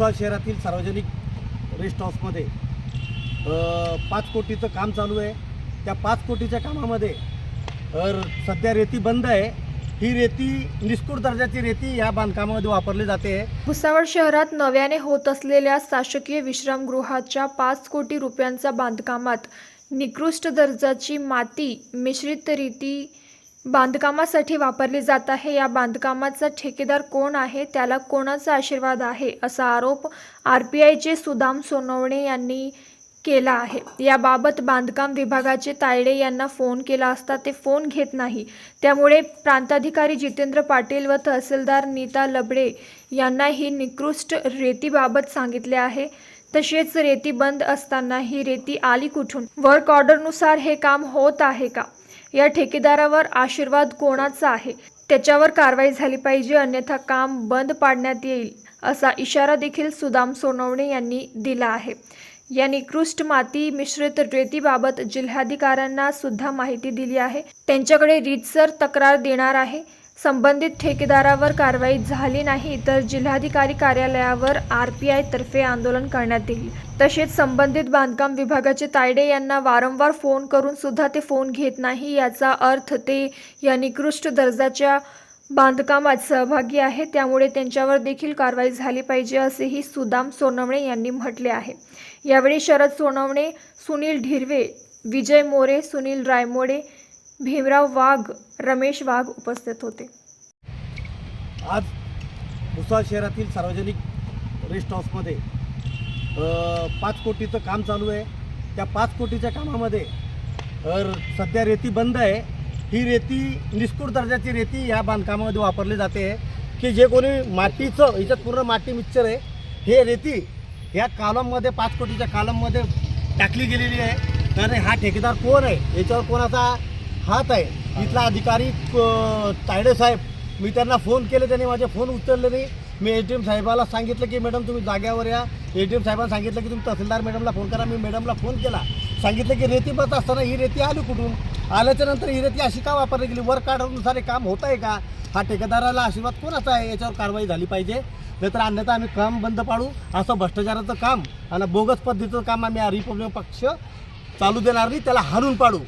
भुसावळ शहरातील सार्वजनिक रेस्ट हाऊसमध्ये पाच कोटीचं काम चालू आहे. त्या पाच कोटीच्या कामामध्ये सध्या रेती बंद आहे. ही रेती निष्ठुर दर्जाची रेती या बांधकामामध्ये वापरली जाते. भुसावळ शहरात नव्याने होत असलेल्या शासकीय विश्रामगृहाच्या पाच कोटी रुपयांच्या बांधकामात निकृष्ट दर्जाची माती मिश्रित रीती बांधकामासाठी वापरली जात आहे. या बांधकामाचा ठेकेदार कोण आहे? त्याला कोणाचा आशीर्वाद आहे? असा आरोप आर पी आयचे सुदाम सोनवणे यांनी केला आहे. याबाबत बांधकाम विभागाचे तायडे यांना फोन केला असता ते फोन घेत नाही. त्यामुळे प्रांताधिकारी जितेंद्र पाटील व तहसीलदार नीता लबडे यांना ही निकृष्ट रेतीबाबत सांगितले आहे. तसेच रेती बंद असताना ही रेती आली कुठून? वर्क ऑर्डरनुसार हे काम होत आहे का? या ठेकेदारावर आशीर्वाद कोणाचा आहे? त्याच्यावर कारवाई झाली पाहिजे अन्यथा काम बंद पाडण्यात येईल असा इशारा देखील सुदाम सोनवणे यांनी दिला आहे. या निकृष्ट माती मिश्रित रेतीबाबत जिल्हाधिकाऱ्यांना सुद्धा माहिती दिली आहे. त्यांच्याकडे रीतसर तक्रार देणार आहे. संबंधित ठेकेदारावर कारवाई झाली नाही तर जिल्हाधिकारी कार्यालयावर आर पी आयतर्फे आंदोलन करण्यात येईल. तसेच संबंधित बांधकाम विभागाचे तायडे यांना वारंवार फोन करून सुद्धा ते फोन घेत नाही याचा अर्थ ते या निकृष्ट दर्जाच्या बांधकामात सहभागी आहे त्यामुळे त्यांच्यावर देखील कारवाई झाली पाहिजे असेही सुदाम सोनवणे यांनी म्हटले आहे. यावेळी शरद सोनवणे सुनील ढिरवे विजय मोरे सुनील रायमोडे भीमराव वाघ रमेश वाघ उपस्थित होते. आज भुसावळ शहरातील सार्वजनिक रेस्ट हाऊसमध्ये पाच कोटीचं काम चालू आहे. त्या पाच कोटीच्या कामामध्ये सध्या रेती बंद आहे. ही रेती निष्कूर दर्जाची रेती या बांधकामामध्ये वापरली जाते. की जे कोणी मातीचं याच्यात पूर्ण माती मिक्सर आहे हे रेती ह्या कालममध्ये पाच कोटीच्या कालममध्ये टाकली गेलेली आहे. आणि हा ठेकेदार कोण आहे? याच्यावर कोणाचा हात आहे. इथला अधिकारी क- तायडे साहेब मी त्यांना फोन केले त्यांनी माझे फोन उचलले नाही. मी ए टी एम साहेबाला सांगितलं की मॅडम तुम्ही जाग्यावर या. ए टी एम साहेबांना सांगितलं की तुम्ही तहसीलदार मॅडमला फोन करा. मी मॅडमला फोन केला. सांगितलं की रेती बस असताना ही रेती आली कुठून? आल्याच्यानंतर ही रेती अशी का वापरली गेली? वर ऑर्डरनुसार हे काम होत आहे का? हा ठेकेदाराला आशीर्वाद कोणाचा आहे? याच्यावर कारवाई झाली पाहिजे. नाहीतर अन्यथा आम्ही काम बंद पाडू. असं भ्रष्टाचाराचं काम आणि बोगस पद्धतीचं काम आम्ही रिपब्लिक पक्ष चालू देणार नाही. त्याला हाणून पाडू.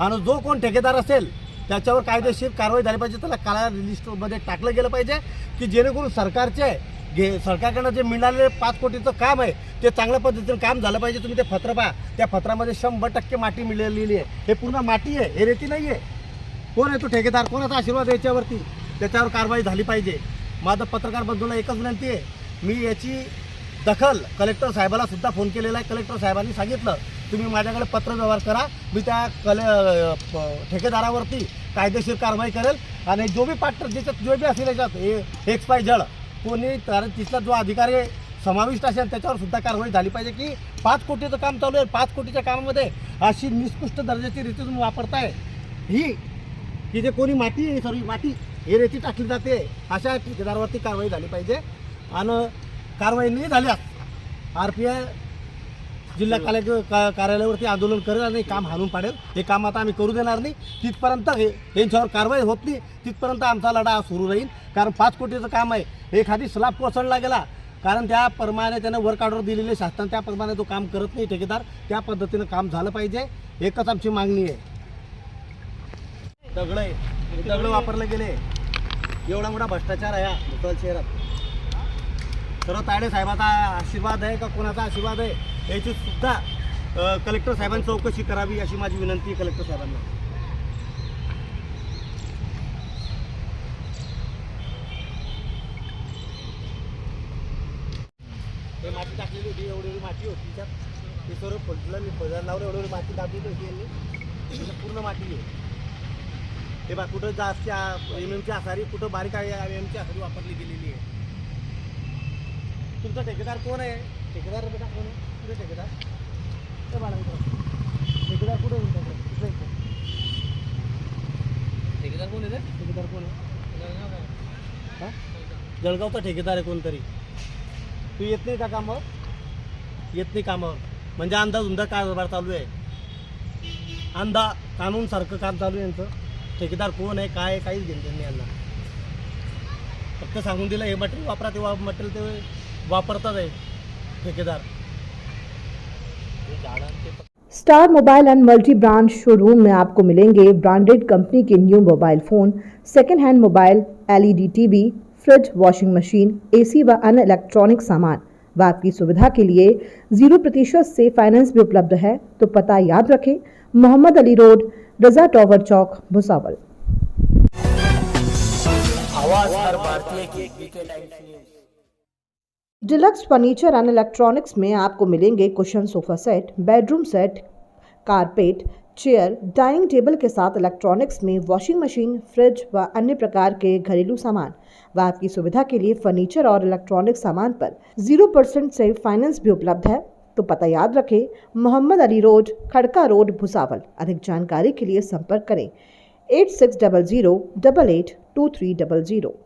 आणि जो कोण ठेकेदार असेल त्याच्यावर कायदेशीर कारवाई झाली पाहिजे. त्याला काळ्या लिस्टमध्ये टाकलं गेलं पाहिजे की जेणेकरून सरकारचे घे सरकारकडनं जे मिळालेले पाच कोटीचं काम आहे ते चांगल्या पद्धतीनं काम झालं पाहिजे. तुम्ही ते पत्र पहा. त्या पत्रामध्ये शंभर टक्के माती मिळालेली आहे. हे पूर्ण माती आहे हे रेती नाही आहे कोण आहे तो ठेकेदार? कोणाचा आशीर्वाद याच्यावरती? त्याच्यावर कारवाई झाली पाहिजे. माझं पत्रकार बंधूला एकच विनंती आहे. मी याची दखल कलेक्टर साहेबाला सुद्धा फोन केलेला आहे. कलेक्टर साहेबांनी सांगितलं तुम्ही माझ्याकडे पत्र व्यवहार करा. मी त्या कले प- ठेकेदारावरती कायदेशीर कारवाई करेल आणि जो बी पार्टनर ज्याच्यात जो बी असेल याच्यात एक्स पाय जड. कोणी कारण तिथला जो अधिकारी समाविष्ट असेल त्याच्यावर सुद्धा कारवाई झाली पाहिजे की पाच कोटीचं काम चालू आहे. पाच कोटीच्या कामामध्ये अशी निष्कृष्ट दर्जाची रीती तुम्ही वापरताय. ही की जे कोणी माती आहे सर्व माती हे रेती टाकली जाते. अशा ठेकेदारावरती कारवाई झाली पाहिजे. आणि कारवाई नाही झाल्यास आर पी आय जिल्हा कले का- कार्यालयावरती आंदोलन करेल आणि काम हाणून पाडेल. हे काम आता आम्ही करू देणार नाही. तिथपर्यंत हे यांच्यावर कारवाई होत नाही. तिथपर्यंत आमचा लढा सुरू राहील. कारण पाच कोटीचं काम आहे. एखादी स्लाब कोसळला गेला कारण त्याप्रमाणे त्यानं वर्क ऑर्डर दिलेले शासन त्याप्रमाणे तो काम करत नाही ठेकेदार. त्या पद्धतीनं काम झालं पाहिजे. एकच आमची मागणी आहे. दगड आहे. दगड वापरले गेले. एवढा मोठा भ्रष्टाचार आहे हा भुसावळ शहरात. सर्व ताडे साहेबाचा आशीर्वाद आहे का कोणाचा आशीर्वाद आहे? याची सुद्धा कलेक्टर साहेबांनी चौकशी करावी अशी माझी विनंती आहे कलेक्टर साहेबांना. हे माती टाकलेली होती एवढी एवढी माती होती. त्यात ते सर्व फुटलं मी बजारलावर एवढी एवढी माती टाकली होती यांनी. पूर्ण माती आहे. हे बा कुठं जास्त एम एमची आसारी कुठं बारीक आहे एम एमची आसारी वापरली गेलेली आहे. तुमचा ठेकेदार कोण आहे? ठेकेदार बेटा कोण कुठे ठेकेदार. ते बाळा. ठेकेदार कुठे इकडे इकडे. ठेकेदार कोण आहे ठेकेदार कोण आहे? हा? जळगावचा ठेकेदार आहे कोणतरी. तू येत नाही का कामावर? येत नाही कामावर. म्हणजे अंदाज उंदा कारभार चालू आहे. अंदा कानूनसारखं काम चालू आहे यांचं. ठेकेदार कोण आहे काय काहीच घेणं नाही यांना. फक्त सांगून दिलं हे मटेरियल वापरा ते मटेरियल ते वापरतात आहे. ठेकेदार। Star mobile and multi brand showroom में आपको मिलेंगे ब्रांडेड कंपनी के new mobile phone second hand mobile LED TV fridge washing machine AC व अन्य इलेक्ट्रॉनिक सामान। व आपकी सुविधा के लिए ज़ीरो प्रतिशत से फाइनेंस भी उपलब्ध है तो पता याद रखें मोहम्मद अली रोड रजा टॉवर चौक भुसावल। आवाज़ हर भारतीय की BK times news deluxe furniture and electronics में आपको मिलेंगे cushion sofa set, bedroom set, carpet, chair, dining table के साथ इलेक्ट्रॉनिक्स में वॉशिंग मशीन, फ्रिज व अन्य प्रकार के घरेलू सामान। व आपकी सुविधा के लिए फर्नीचर और इलेक्ट्रॉनिक सामान पर ज़ीरो परसेंट से फाइनेंस भी उपलब्ध है। तो पता याद रखें, मोहम्मद अली रोड, खड़का रोड, भुसावल। अधिक जानकारी के लिए संपर्क करें, eight six double zero double eight two three double zero.